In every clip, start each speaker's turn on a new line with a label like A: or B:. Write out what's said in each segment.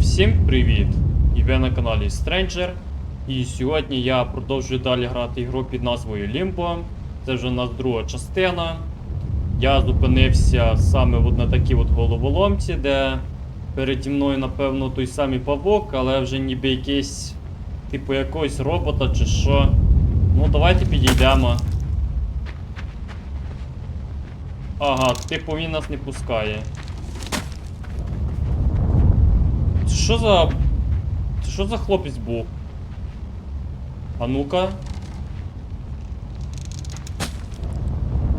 A: всім привіт! І ви на каналі Stranger. І сьогодні я продовжую далі грати ігру під назвою Limbo. Це вже у нас друга частина. Я зупинився саме от на такій от головоломці, де переді мною, напевно, той самий павук, але вже ніби якийсь, типу якогось робота чи що. Ну, давайте підійдемо. Ага, типу він нас не пускає. Це що за. Це що за хлопець був? А ну-ка.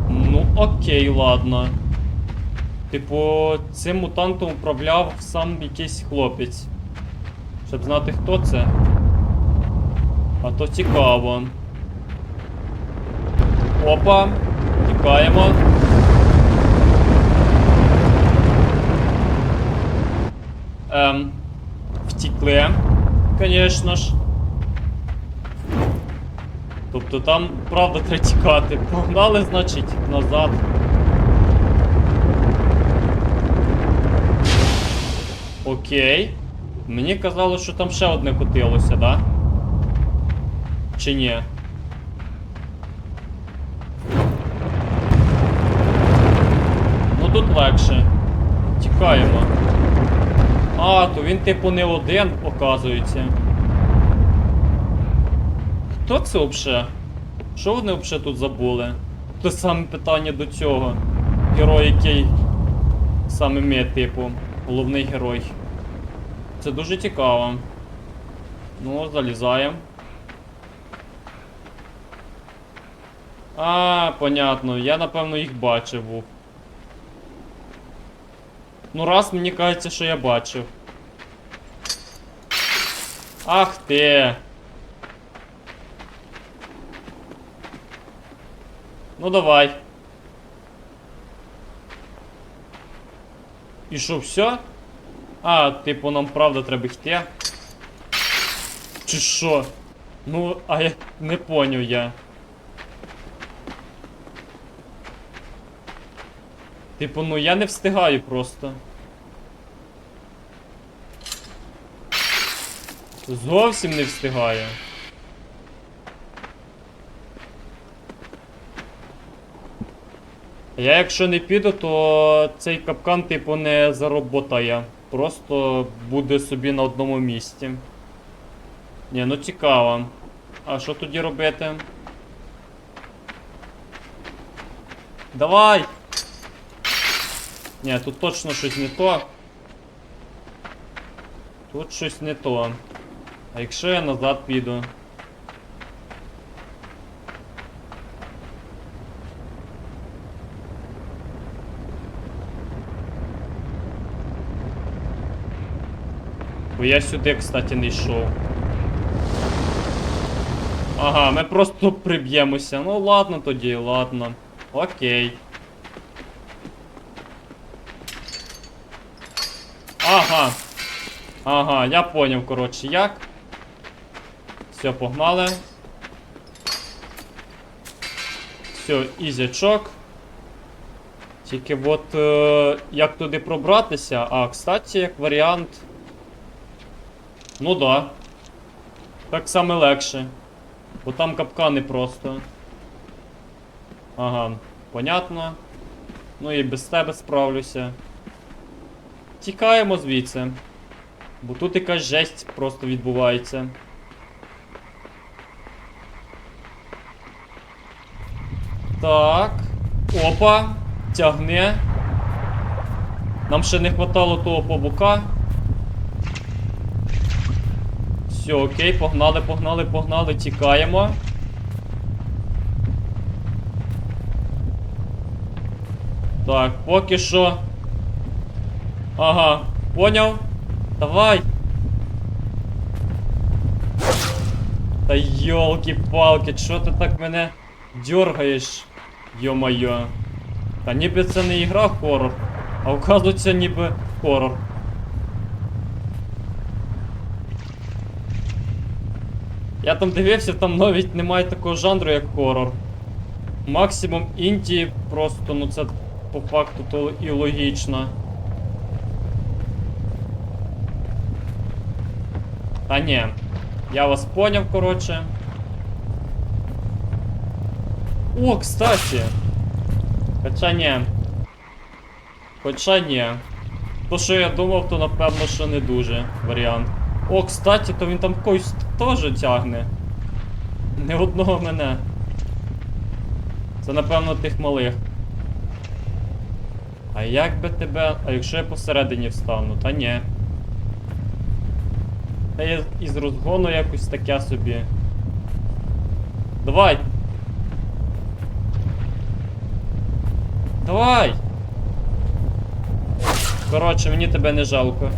A: Ну, окей, ладно. Типу, цим мутантом управляв сам якийсь хлопець. Щоб знати, хто це. А то цікаво. Опа. Тікаємо. Ем, втікли, звісно ж. Тобто там, правда, треба тікати. Погнали, значить, назад. Окей. Мені казало, що там ще одне котилося, да? Чи ні? Ну тут легше. Тікаємо. А, то він типу не один, оказується. Хто це взагалі? Що вони взагалі тут забули? Те саме питання до цього. Герой, який саме ми, типу, головний герой. Це дуже цікаво. Ну, залізаємо. А, понятно, я напевно їх бачив. Ну, раз мені кажеться, що я бачив. Ах ти. Ну давай. І що, все? А, типу, нам правда треба йти. Чи що? Ну, а я не поняв я. Типу, ну я не встигаю просто. Зовсім не встигаю. Я якщо не піду, то цей капкан, типу, не зароботає. Просто буде собі на одному місці. Ні, ну цікаво. А що тоді робити? Давай! Ні, тут точно щось не то. Тут щось не то. А якщо я назад піду? Бо я сюди, кстати, не йшов. Ага, ми просто приб'ємося. Ну ладно тоді, ладно. Окей. Ага. Ага, я поняв, коротше, як. Все, погнали. Все, ізячок. Тільки от е, як туди пробратися. А, кстати, як варіант. Ну да. Так саме легше. Бо там капкани просто. Ага, понятно. Ну і без тебе справлюся. Тікаємо звідси. Бо тут якась жесть просто відбувається. Так. Опа. Тягне. Нам ще не хватало того павука. Все, окей, погнали, погнали, погнали, тікаємо. Так, поки що. Ага, поняв? Давай. Та йолки-палки, чого ти так мене дергаєш? Йо-моє. Та ніби це не ігра хорор, а вказується ніби хорор. Я там дивився, там навіть немає такого жанру, як хорор. Максимум інді, просто, ну це по факту то і логічно. Та ні. Я вас поняв, коротше. О, кстати. Хоча ні. Хоча ні. То, що я думав, то напевно, що не дуже варіант. О, кстати, то він там когось теж тягне. Не одного мене. Це напевно тих малих. А як би тебе. А якщо я посередині встану? Та ні. Та я із розгону якось таке собі. Давай! Давай! Коротше, мені тебе не жалко.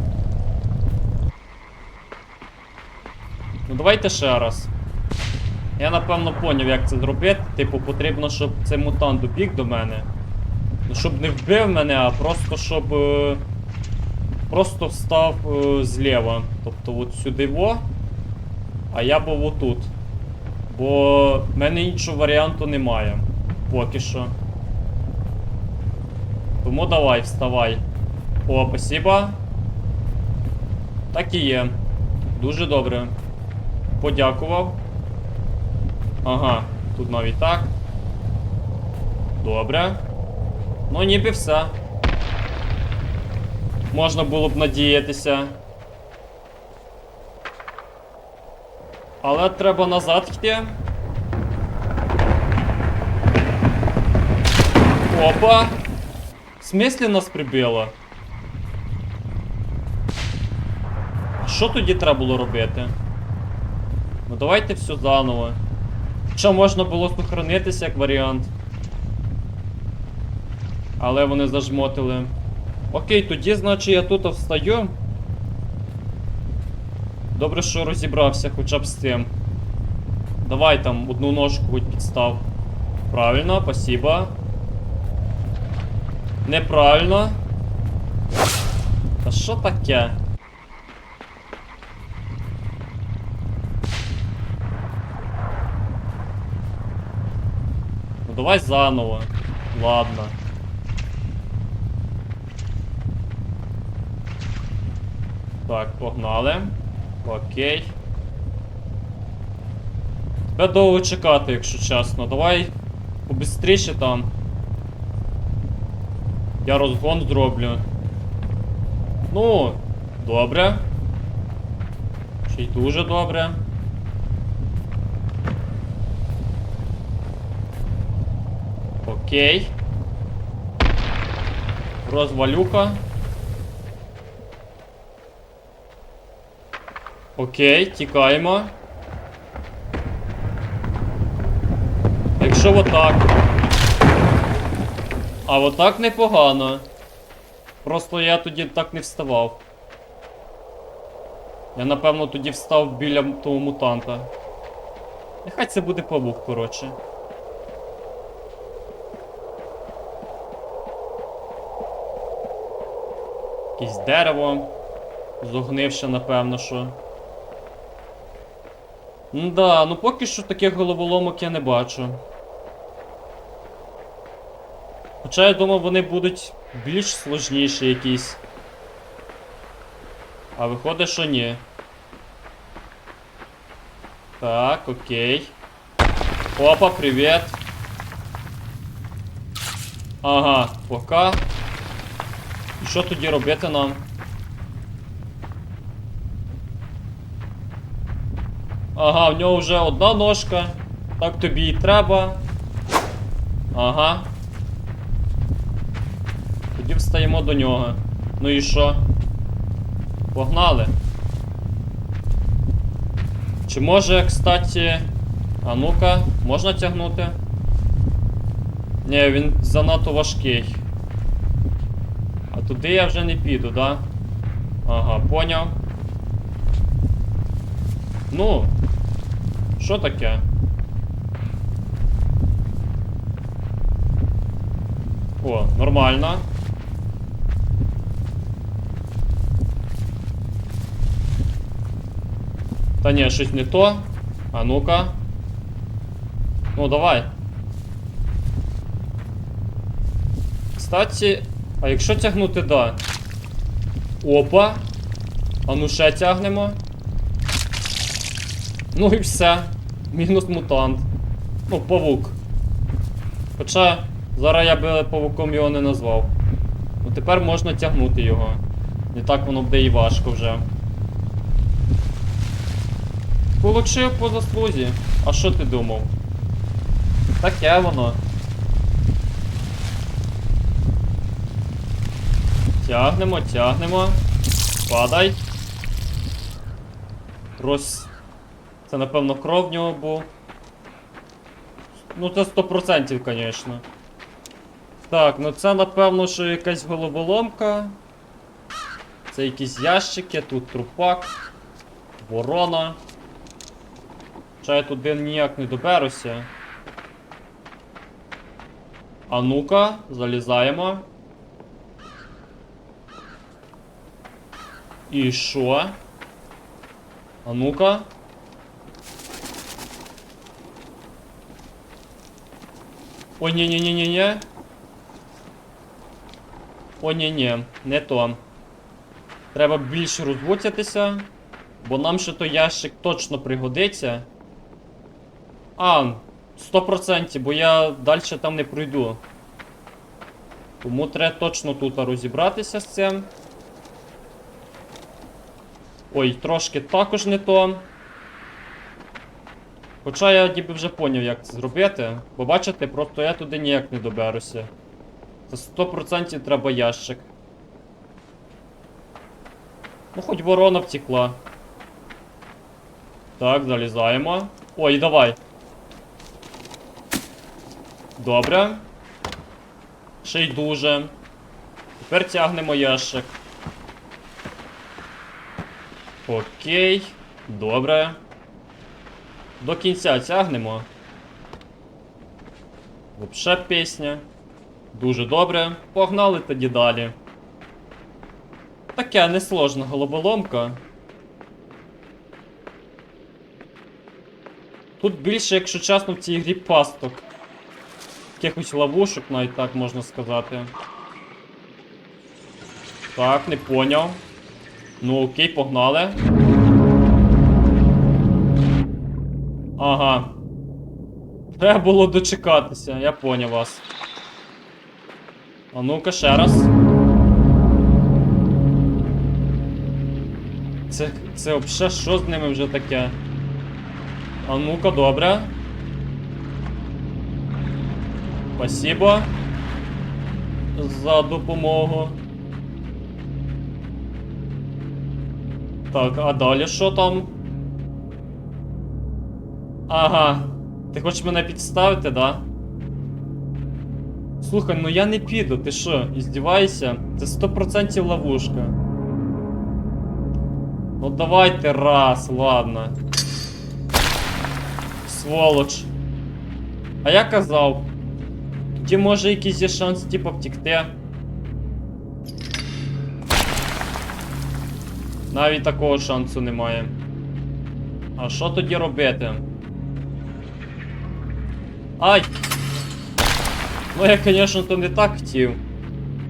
A: Ну давайте ще раз. Я напевно поняв, як це зробити. Типу, потрібно, щоб цей мутант добіг до мене. Ну, щоб не вбив мене, а просто щоб. Просто встав е... зліва. Тобто от сюди во. А я був отут. Бо в мене іншого варіанту немає. Поки що. Тому давай, вставай. О, спасибо. Так і є. Дуже добре. Подякував. Ага, тут навіть так. Добре. Ну, ніби все. Можна було б надіятися. Але треба назад йти. Опа! В смислі нас прибило? Що тоді треба було робити? Ну давайте все заново. Що можна було сохранитися як варіант. Але вони зажмотили. Окей, тоді, значить, я тут встаю. Добре, що розібрався хоча б з цим. Давай там одну ножку хоч підстав. Правильно, спасибо. Неправильно. Та що таке? Ну давай заново. Ладно. Так, погнали. Окей. Тебе довго чекати, якщо чесно. Давай побистріше там. Я розгон зроблю. Ну, добре. Ще й дуже добре. Окей. Розвалюха. Окей, тікаємо. Якщо отак. А отак непогано. Просто я тоді так не вставав. Я напевно тоді встав біля того мутанта. Нехай це буде павук, коротше. Якесь дерево. Зогнивше, напевно, що. Да, ну поки що таких головоломок я не бачу. Хоча я думав, вони будуть більш сложніші якісь. А виходить, що ні. Так, окей. Опа, привіт. Ага, пока. І що тоді робити нам? Ага, в нього вже одна ножка. Так тобі і треба. Ага. Тоді встаємо до нього. Ну і що? Погнали. Чи може, кстати. А ну-ка, можна тягнути? Ні, він занадто важкий. А туди я вже не піду, да? Ага, поняв. Ну, що таке? О, нормально. Та ні, щось не то. А ну-ка. Ну, давай. Кстати, а якщо тягнути, да. Опа. А ну ще тягнемо. Ну і все. Мінус мутант. Ну, павук. Хоча зараз я би павуком його не назвав. Ну тепер можна тягнути його. Не так воно буде і важко вже. Получив по заслузі. А що ти думав? Таке воно. Тягнемо, тягнемо. Падай. Рось. Це напевно кров в нього був. Ну це 100%, звісно. Так, ну це напевно, що якась головоломка. Це якісь ящики, тут трупак, ворона. Хоча я туди ніяк не доберуся. А ну-ка, залізаємо. І що? А ну-ка. Ой, ні-ні-ні-ні-ні. О, ні-ні, не то. Треба більше розвутятися, бо нам ще той ящик точно пригодиться. А, 100%, бо я далі там не пройду. Тому треба точно тут розібратися з цим. Ой, трошки також не то. Хоча я ніби вже поняв, як це зробити. Бо бачите, просто я туди ніяк не доберуся. Це 100% треба ящик. Ну, хоч ворона втекла. Так, залізаємо. Ой, давай. Добре. Ще й дуже. Тепер тягнемо ящик. Окей. Добре. До кінця тягнемо. Вообще пісня. Дуже добре. Погнали тоді далі. Таке несложна головоломка. Тут більше, якщо чесно, в цій грі пасток. Якихось ловушок, навіть так можна сказати. Так, не поняв. Ну окей, погнали. Ага. Треба було дочекатися, я поняв вас. А ну-ка ще раз. Це, це взагалі що з ними вже таке? А ну-ка, добре. Спасибо за допомогу. Так, а далі що там? Ага. Ти хочеш мене підставити, да? Слухай, ну я не піду, ти що, іздіваєшся? Це 100% ловушка. Ну давайте раз, ладно. Сволоч. А я казав. Тоді може якийсь є шанс, типа, втікти. Навіть такого шансу немає. А що тоді робити? Ай! Ну я, звісно, то не так хотів.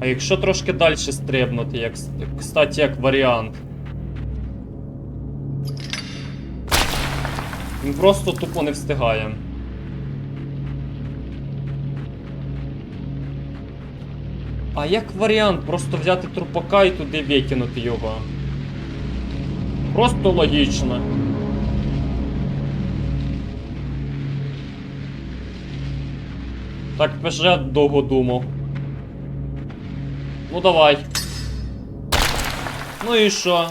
A: А якщо трошки далі стрибнути, як, кстати, як варіант. Він просто тупо не встигає. А як варіант просто взяти трупака і туди викинути його? Просто логічно. Так вже довго думав. Ну давай. Ну і що?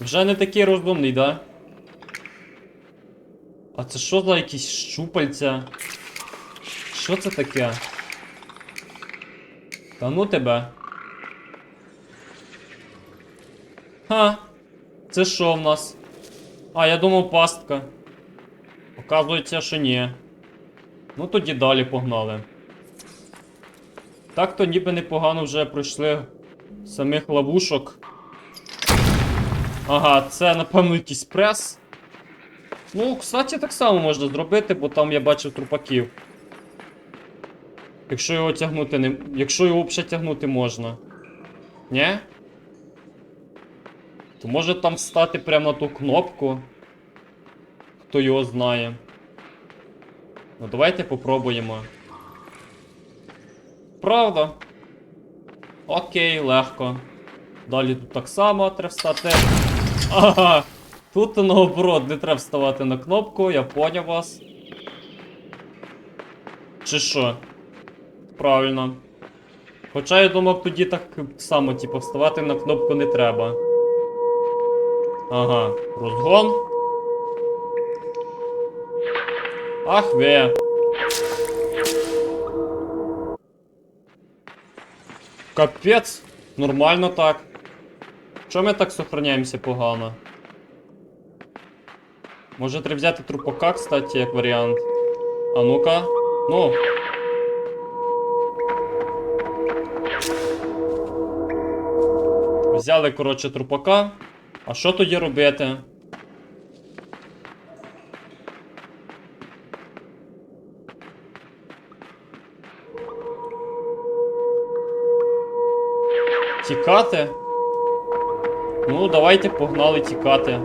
A: Вже не такий розумний, да? А це що за якісь щупальця? Що це таке? Та ну тебе. Ха. Це що в нас? А, я думав пастка. Оказується, що ні. Ну тоді далі погнали. Так то ніби непогано вже пройшли самих ловушок. Ага, це напевно якийсь прес. Ну, кстати, так само можна зробити, бо там я бачив трупаків. Якщо його тягнути не. Якщо його взагалі тягнути можна. Ні? То може там встати прямо на ту кнопку. хто його знає. Ну давайте попробуємо. Правда? Окей, легко. Далі тут так само треба встати. Ага! Тут наоборот не треба вставати на кнопку, я поняв вас. Чи що? Правильно. Хоча я думав, тоді так само, типу, вставати на кнопку не треба. Ага, розгон. Ах ви. Капець. Нормально так. Чому ми так сохраняємося погано? Може треба взяти трупака, кстати, як варіант. А ну-ка. Ну. Взяли, коротше, трупака. А що тоді робити? Тікати? Ну, давайте погнали тікати.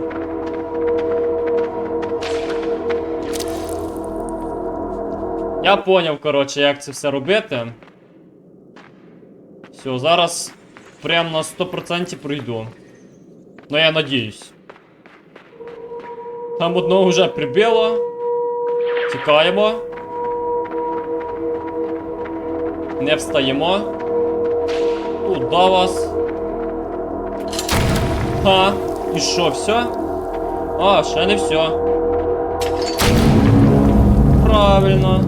A: Я поняв, коротше, як це все робити. Все, зараз прям на 100% пройду. Ну, я надіюсь. Там одного вже прибило. Тікаємо. Не встаємо. Куда вас? А, і що, все? А, ще не все. Правильно.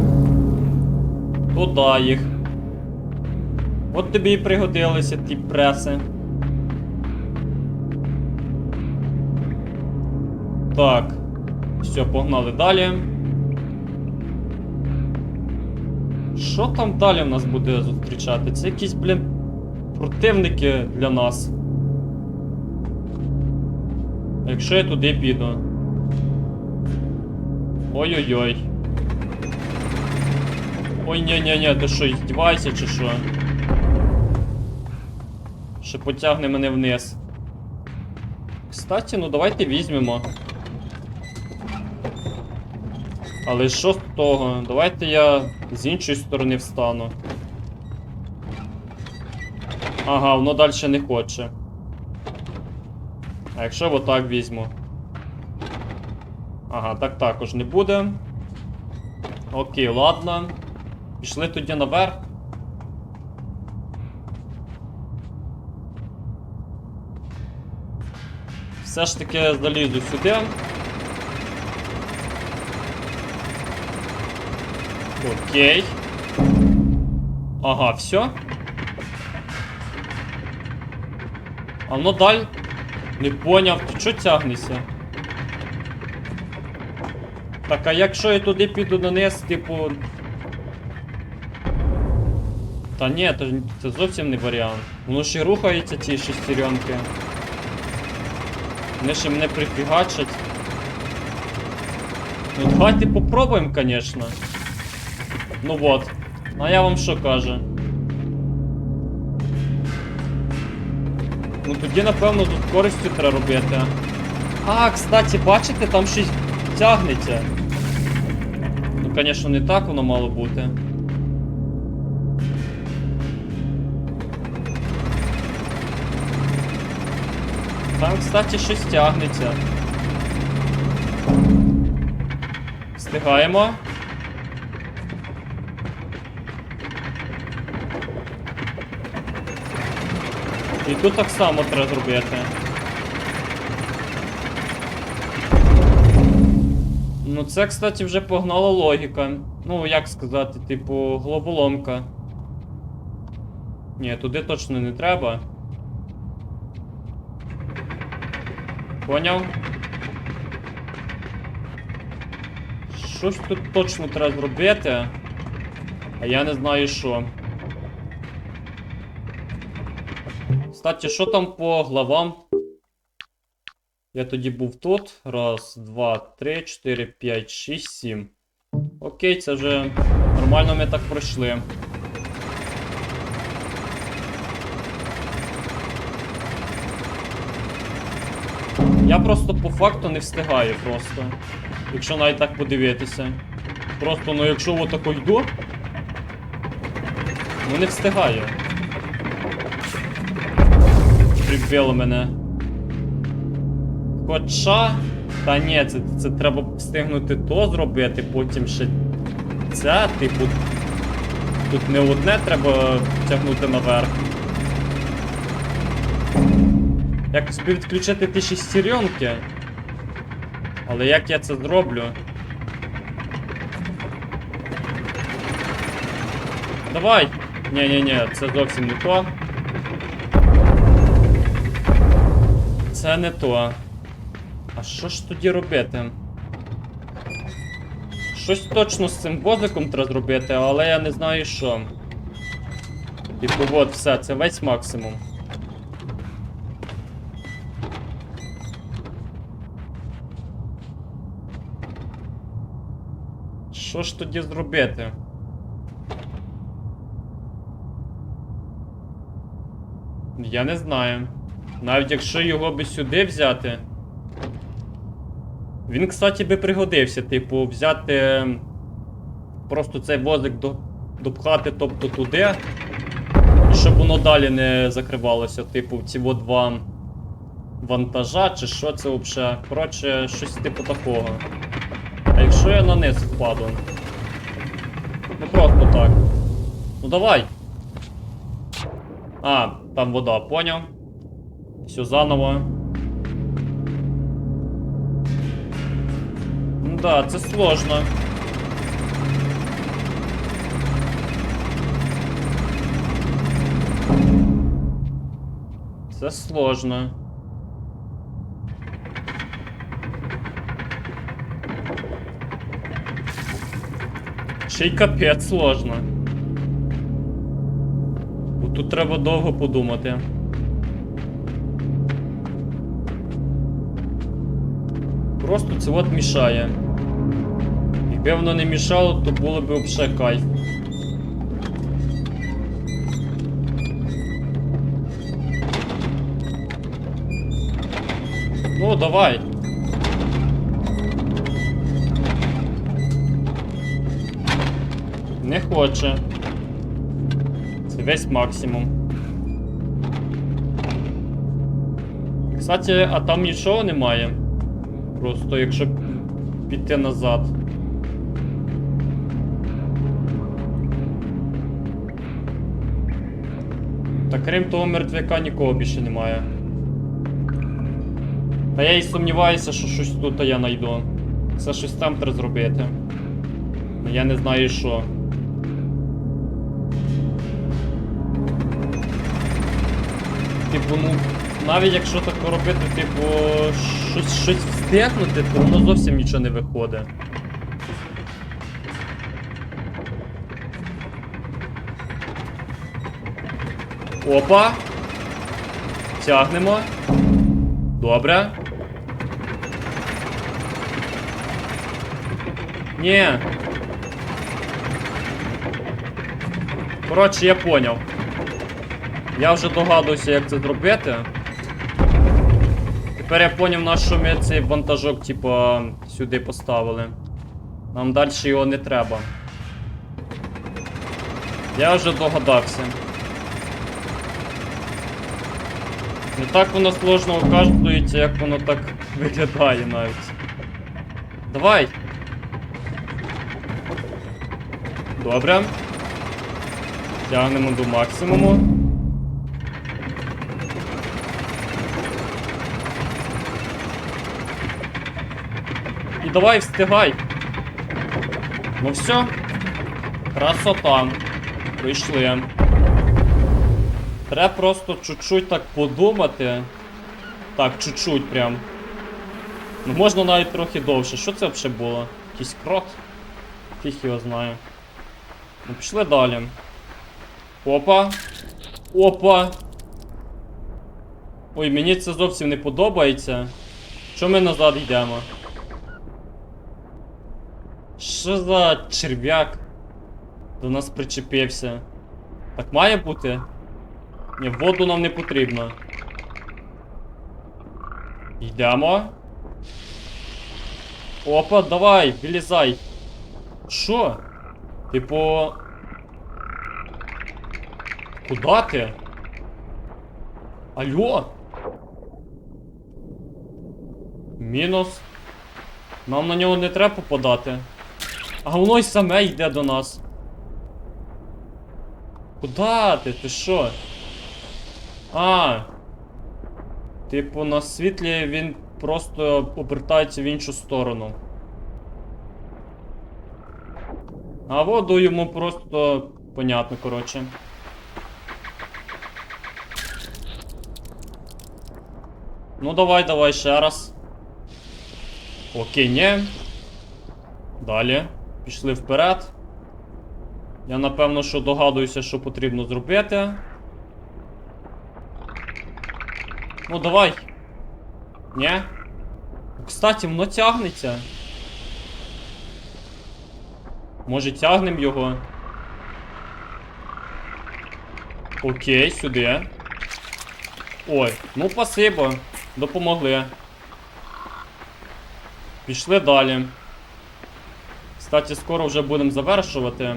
A: Туда їх. От тобі і пригодилися ті преси. Так. Все, погнали далі. Що там далі в нас буде зустрічати? Це якісь, блін, противники для нас. Якщо я туди піду. Ой-ой-ой. Ой, ні-ні-ні, ти що, здівайся чи що? Ще потягне мене вниз. Кстати, ну давайте візьмемо. Але що з того? Давайте я з іншої сторони встану. Ага, воно далі не хоче. А якщо отак візьму? Ага, так також не буде. Окей, ладно. Пішли тоді наверх. Все ж таки залізу сюди. Окей. Ага, все. А ну даль. Не поняв, ти чого тягнешся? Так, а якщо я туди піду дониз, типу. Та ні, це, це зовсім не варіант. Воно ще й рухається ті шестеренки. Вони ще мене прифігачать. Ну давайте попробуємо, конечно. Ну вот. А я вам що кажу? Тоді, напевно, тут користю треба робити. А, кстати, бачите, там щось тягнеться. Ну, звісно, не так воно мало бути. Там, кстати, щось тягнеться. Встигаємо. І тут так само треба зробити. Ну це, кстати, вже погнала логіка. Ну, як сказати, типу, головоломка. Ні, туди точно не треба. Поняв? Щось тут точно треба зробити. А я не знаю що. Кстати, що там по главам? Я тоді був тут. Раз, два, три, чотири, п'ять, шість, сім. Окей, це вже нормально ми так пройшли. Я просто по факту не встигаю просто. Якщо навіть так подивитися. Просто, ну якщо отако йду. Ну не встигаю. Прибило мене. Хоча. Та ні, це, це треба встигнути то зробити, потім ще це, типу. Тут не одне треба тягнути наверх. Якось би відключити ті шестеренки. Але як я це зроблю? Давай! Ні-ні-ні, це зовсім не то. Це не то. А що ж тоді робити? Щось точно з цим возиком треба зробити, але я не знаю що. Типу, от все, це весь максимум. Що ж тоді зробити? Я не знаю. Навіть якщо його би сюди взяти. Він, кстати, би пригодився, типу, взяти просто цей возик до, допхати, тобто туди, щоб воно далі не закривалося, типу, ці от два вантажа, чи що це взагалі. Коротше, щось типу такого. А якщо я на низ впаду? Ну просто так. Ну давай. А, там вода, поняв. Все заново. Ну да, це сложно. Це сложно. Ще й капець сложно. Тут треба довго подумати. Просто це от мішає. Якби воно не мішало, то було б взагалі кайф. Ну, давай. Не хоче. Це весь максимум. Кстати, а там нічого немає. Просто якщо піти назад. Та крім того мертвяка нікого більше немає. Та я і сумніваюся, що щось тут я знайду. Це щось там треба зробити. Я не знаю що. Типу, ну, навіть якщо так робити, типу, щось, щось встигнути, то воно зовсім нічого не виходить. Опа. Тягнемо. Добре. Ні. Коротше, я поняв. Я вже догадуюся, як це зробити. Тепер я поняв, на що ми цей вантажок, типа, сюди поставили. Нам далі його не треба. Я вже догадався. Не так воно сложно оказується, як воно так виглядає навіть. Давай. Добре. Тягнемо до максимуму. І давай встигай. Ну все. Красота. Прийшли. Треба просто чуть-чуть так подумати. Так, чуть-чуть прям. Ну можна навіть трохи довше. Що це взагалі було? Якийсь крот? Фіг його знає. Ну пішли далі. Опа. Опа. Ой, мені це зовсім не подобається. Що ми назад йдемо? Що за черв'як? До нас причепився. Так має бути? Ні, воду нам не потрібно. Йдемо. Опа, давай, вилізай. Що? Типу. Куда ти? Алло? Мінус. Нам на нього не треба попадати. А воно й саме йде до нас. Куда ти? Ти що? А. Типу, на світлі він просто обертається в іншу сторону. А воду йому просто понятно, коротше. Ну давай, давай ще раз. Окей, ні. Далі. Пішли вперед. Я напевно, що догадуюся, що потрібно зробити. Ну давай. Ні? Кстати, воно тягнеться. Може тягнем його? Окей, сюди. Ой, ну спасибо. Допомогли. Пішли далі. Кстати, скоро вже будемо завершувати.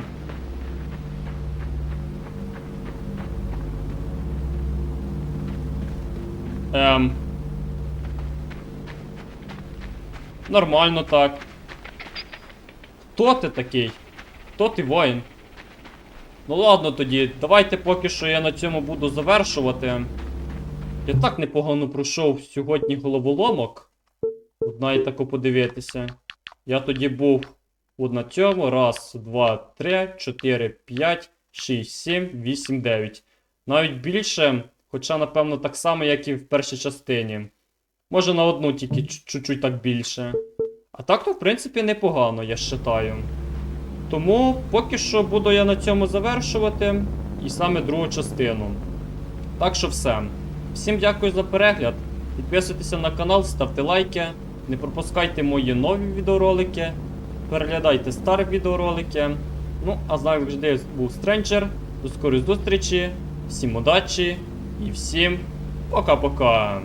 A: Ем. Нормально так. Хто ти такий? Хто ти воїн? Ну ладно тоді, давайте поки що я на цьому буду завершувати. Я так непогано пройшов сьогодні головоломок. Одна і тако подивитися. Я тоді був от на цьому. Раз, два, три, чотири, п'ять, шість, сім, вісім, дев'ять. Навіть більше, хоча, напевно, так само, як і в першій частині. Може на одну тільки чу- чуть-чуть так більше. А так то, в принципі, непогано, я вважаю. Тому поки що буду я на цьому завершувати. І саме другу частину. Так що все. Всім дякую за перегляд. Підписуйтеся на канал, ставте лайки. Не пропускайте мої нові відеоролики. Переглядайте старі відеоролики. Ну, а завжди був Стренджер. До скорої зустрічі. Всім удачі і всім пока-пока.